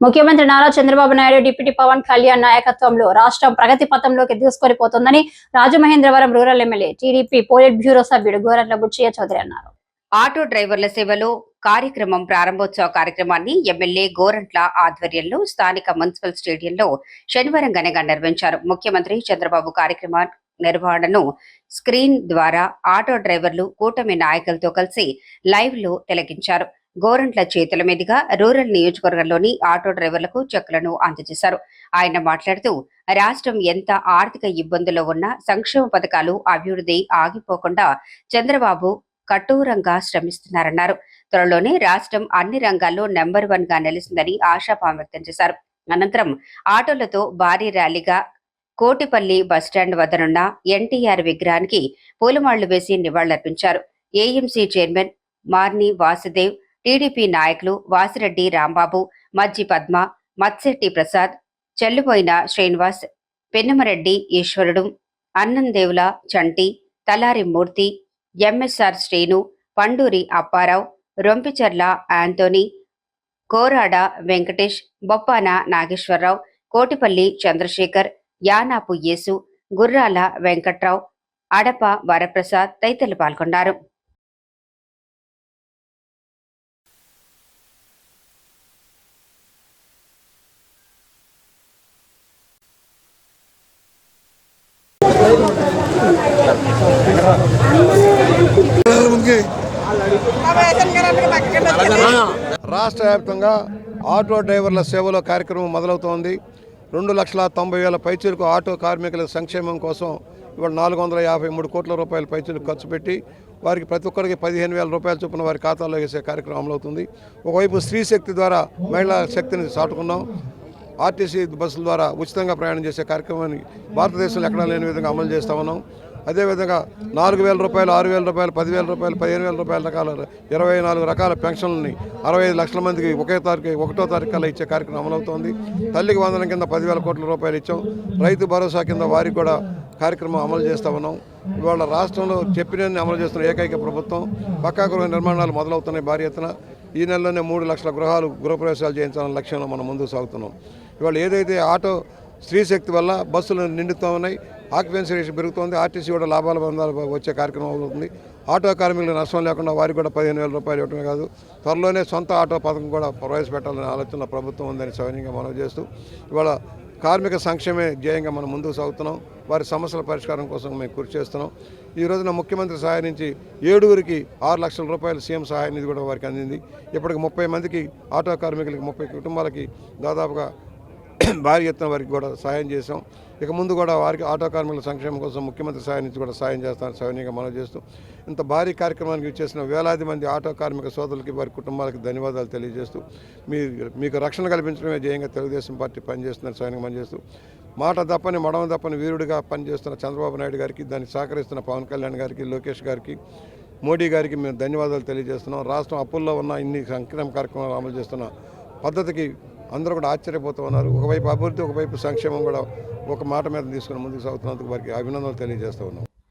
ముఖ్యమంత్రి నారా చంద్రబాబు నాయుడు డిప్యూటీ పవన్ కళ్యాణ్ నాయకత్వంలో రాష్ట్రం ప్రగతి పథంలోకి దూసుకొని Rajamahendravaram rural MLA TDP polit bureau సభ్యుడు గోరట్ల బుచ్చయ్య చౌదరి అన్నారు. ఆటో డ్రైవర్ల సేవలో కార్యక్రమం ప్రారంభోత్సవ కార్యక్రమాన్ని ఎమ్మెల్యే గోరంట్ల ఆధ్వర్యంలో స్థానిక మున్సిపల్ స్టేడియంలో శనివారం ఘనంగా నిర్వహించారు. ముఖ్యమంత్రి చంద్రబాబు కార్యక్రమ నిర్వహణను స్క్రీన్ ద్వారా ఆటో డ్రైవర్లు కూటమి నాయకులతో కలిసి లైవ్లో తిలకించారు. గోరంట్ల చేతుల మీదుగా రూరల్ నియోజకవర్గంలోని ఆటో డ్రైవర్లకు చెక్కులను అందజేశారు. ఆయన మాట్లాడుతూ రాష్ట్రం ఎంత ఆర్థిక ఇబ్బందుల్లో ఉన్నా సంక్షేమ పథకాలు అభివృద్ధి ఆగిపోకుండా చంద్రబాబు కఠోరంగా శ్రమిస్తున్నారన్నారు. త్వరలోనే రాష్ట్రం అన్ని రంగాల్లో నెంబర్ వన్గా నిలిచిందని ఆశాభావం వ్యక్తం చేశారు. అనంతరం ఆటోలతో భారీ ర్యాలీగా కోటిపల్లి బస్టాండ్ వద్దనున్న ఎన్టీఆర్ విగ్రహానికి పూలమాళ్ళు వేసి నివాళులర్పించారు. AMC chairman Marni Vasudev TDP నాయకులు వాసిరెడ్డి రాంబాబు మజ్జి పద్మ మత్శెట్టి ప్రసాద్ చెల్లుపోయిన శ్రీనివాస్ పెన్నమరెడ్డి ఈశ్వరుడు అన్నందేవుల చంటి తలారి మూర్తి ఎంఎస్ఆర్ శ్రీను పండూరి అప్పారావు రొంపిచర్ల యాంటోనీ కోరాడ వెంకటేష్ బొప్పాన నాగేశ్వరరావు కోటిపల్లి చంద్రశేఖర్ యానాపు యేసు గుర్రాల వెంకట్రావు అడప వరప్రసాద్ తదితరులు పాల్గొన్నారు. రాష్ట్ర వ్యాప్తంగా ఆటో డ్రైవర్ల సేవలో కార్యక్రమం మొదలవుతోంది. రెండు లక్షల తొంభై వేల పైచీలకు ఆటో కార్మికుల సంక్షేమం కోసం ఇవాళ నాలుగు వందల యాభై మూడు కోట్ల రూపాయల పైచీలకు ఖర్చు పెట్టి వారికి ప్రతి ఒక్కరికి పదిహేను వేల రూపాయల చొప్పున వారి ఖాతాలో వేసే కార్యక్రమం అమలవుతుంది. ఒకవైపు స్త్రీ శక్తి ద్వారా మహిళా శక్తిని చాటుకున్నాం. ఆర్టీసీ బస్సుల ద్వారా ఉచితంగా ప్రయాణం చేసే కార్యక్రమాన్ని భారతదేశంలో ఎక్కడా లేని విధంగా అమలు చేస్తా ఉన్నాం. అదేవిధంగా నాలుగు వేల రూపాయలు ఆరు వేల రూపాయలు పదివేల రూపాయలు పదిహేను వేల రూపాయల రకాల ఇరవై నాలుగు రకాల పెన్షన్లని అరవై ఐదు లక్షల మందికి ఒకే తారీఖు ఒకటో తారీఖు కల్లా ఇచ్చే కార్యక్రమం అమలవుతోంది. తల్లికి వందనం కింద పదివేల కోట్ల రూపాయలు ఇచ్చాం. రైతు భరోసా కింద వారికి కూడా కార్యక్రమం అమలు చేస్తా ఉన్నాం. ఇవాళ రాష్ట్రంలో చెప్పినన్ని అమలు చేస్తున్న ఏకైక ప్రభుత్వం పక్కా గృహ నిర్మాణాలు మొదలవుతున్నాయి భారీ ఎత్తున. ఈ నెలలోనే మూడు లక్షల గృహాలు గృహప్రవేశాలు చేయించాలన్న లక్ష్యంలో మనం ముందుకు సాగుతున్నాం. ఇవాళ ఏదైతే ఆటో స్త్రీ శక్తి వల్ల బస్సులు నిండుతూ ఉన్నాయి ఆక్యుపెన్సీ రేషన్ పెరుగుతోంది ఆర్టీసీ కూడా లాభాల పొందాలు వచ్చే కార్యక్రమం అవుతుంది. ఆటో కార్మికులకు నష్టం లేకుండా వారికి కూడా పదిహేను వేల రూపాయలు ఇవ్వడమే కాదు త్వరలోనే సొంత ఆటో పథకం కూడా ప్రవేశపెట్టాలనే ఆలోచన ప్రభుత్వం ఉందని సౌన్యంగా మనం చేస్తూ ఇవాళ కార్మిక సంక్షేమే ధ్యేయంగా మనం ముందుకు సాగుతున్నాం. వారి సమస్యల పరిష్కారం కోసం మేము కృషి చేస్తున్నాం. ఈ రోజున ముఖ్యమంత్రి సహాయం నుంచి ఏడుగురికి ఆరు లక్షల రూపాయల సీఎం సహాయ నిధి కూడా వారికి అందింది. ఇప్పటికి ముప్పై మందికి ఆటో కార్మికులకి ముప్పై కుటుంబాలకి దాదాపుగా భారీ ఎత్తున వారికి కూడా సాయం చేశాం. ఇక ముందు కూడా వారికి ఆటో కార్మికుల సంక్షేమం కోసం ముఖ్యమంత్రి సాయం నుంచి కూడా సాయం చేస్తానని సవినీయంగా మనం చేస్తూ ఇంత భారీ కార్యక్రమానికి ఇచ్చేసిన వేలాది మంది ఆటో కార్మిక సోదరులకి వారి కుటుంబాలకు ధన్యవాదాలు తెలియజేస్తూ మీ మీకు రక్షణ కల్పించడమే ధ్యేయంగా తెలుగుదేశం పార్టీ పనిచేస్తుందని సవినీయంగా పనిచేస్తూ మాట తప్పని మడమ తప్పని వీరుడిగా పనిచేస్తున్న చంద్రబాబు నాయుడు గారికి దానికి సహకరిస్తున్న పవన్ కళ్యాణ్ గారికి లోకేష్ గారికి మోడీ గారికి మేము ధన్యవాదాలు తెలియజేస్తున్నాం. రాష్ట్రం అప్పుల్లో ఉన్న ఇన్ని సంక్షేమ కార్యక్రమాలు అమలు చేస్తున్న పద్ధతికి అందరూ కూడా ఆశ్చర్యపోతూ ఉన్నారు. ఒకవైపు అభివృద్ధి ఒకవైపు సంక్షేమం కూడా ఒక మాట మీద తీసుకుని ముందుకు సాగుతున్నందుకు వారికి అభినందనలు తెలియజేస్తూ ఉన్నాం.